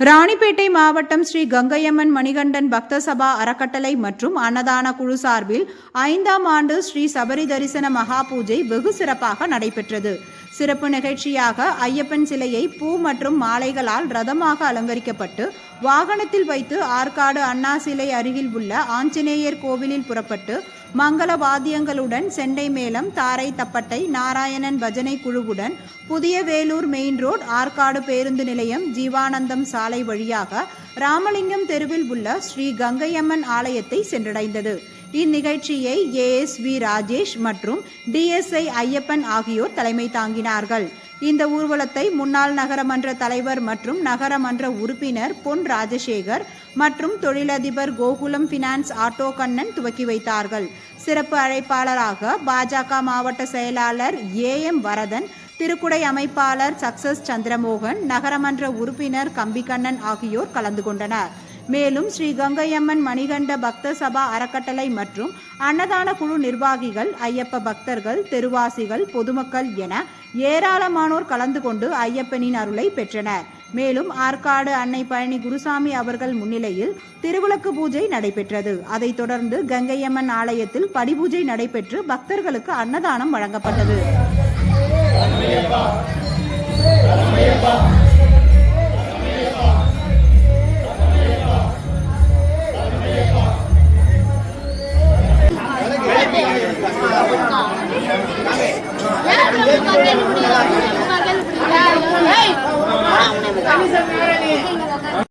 ராணிப்பேட்டை மாவட்டம் ஸ்ரீ கங்கையம்மன் மணிகண்டன் பக்த சபா அறக்கட்டளை மற்றும் அன்னதான குழு சார்பில் ஐந்தாம் ஆண்டு ஸ்ரீ சபரி தரிசன மகா பூஜை வெகு சிறப்பாக நடைபெற்றது. சிறப்பு நிகழ்ச்சியாக ஐயப்பன் சிலையை பூ மற்றும் மாலைகளால் ரதமாக அலங்கரிக்கப்பட்டு வாகனத்தில் வைத்து ஆற்காடு அண்ணா சிலை அருகில் உள்ள ஆஞ்சநேயர் கோவிலில் புறப்பட்டு மங்கள வாத்தியங்களுடன் செண்டை மேளம் தாரை தப்பட்டை நாராயணன் பஜனை குழுவுடன் புதிய வேலூர் மெயின் ரோட் ஆற்காடு பேருந்து நிலையம் ஜீவானந்தம் சாலை வழியாக ராமலிங்கம் தெருவில் உள்ள ஸ்ரீ கங்கையம்மன் ஆலயத்தை சென்றடைந்தது. இந்நிகழ்ச்சியை ஏஎஸ்வி ராஜேஷ் மற்றும் டிஎஸ்ஐ ஐயப்பன் ஆகியோர் தலைமை தாங்கினார்கள். இந்த ஊர்வலத்தை முன்னாள் நகரமன்ற தலைவர் மற்றும் நகரமன்ற உறுப்பினர் பொன் ராஜசேகர் மற்றும் தொழிலதிபர் கோகுலம் பினான்ஸ் ஆட்டோ கண்ணன் துவக்கி வைத்தார்கள். சிறப்பு அழைப்பாளராக பாஜக மாவட்ட செயலாளர் ஏ எம் வரதன் திருக்குடை அமைப்பாளர் சக்சஸ் சந்திரமோகன் நகரமன்ற உறுப்பினர் கம்பிகண்ணன் ஆகியோர் கலந்து கொண்டனர். மேலும் ஸ்ரீ கங்கையம்மன் மணிகண்ட பக்த சபா அறக்கட்டளை மற்றும் அன்னதான குழு நிர்வாகிகள் ஐயப்ப பக்தர்கள் தெருவாசிகள் பொதுமக்கள் என ஏராளமானோர் கலந்து கொண்டு ஐயப்பனின் அருளை பெற்றனர். மேலும் ஆற்காடு அன்னை பழனி குருசாமி அவர்கள் முன்னிலையில் திருவிளக்கு பூஜை நடைபெற்றது. அதைத் தொடர்ந்து கங்கையம்மன் ஆலயத்தில் படிபூஜை நடைபெற்று பக்தர்களுக்கு அன்னதானம் வழங்கப்பட்டது. రమయ్యప్ప రమయ్య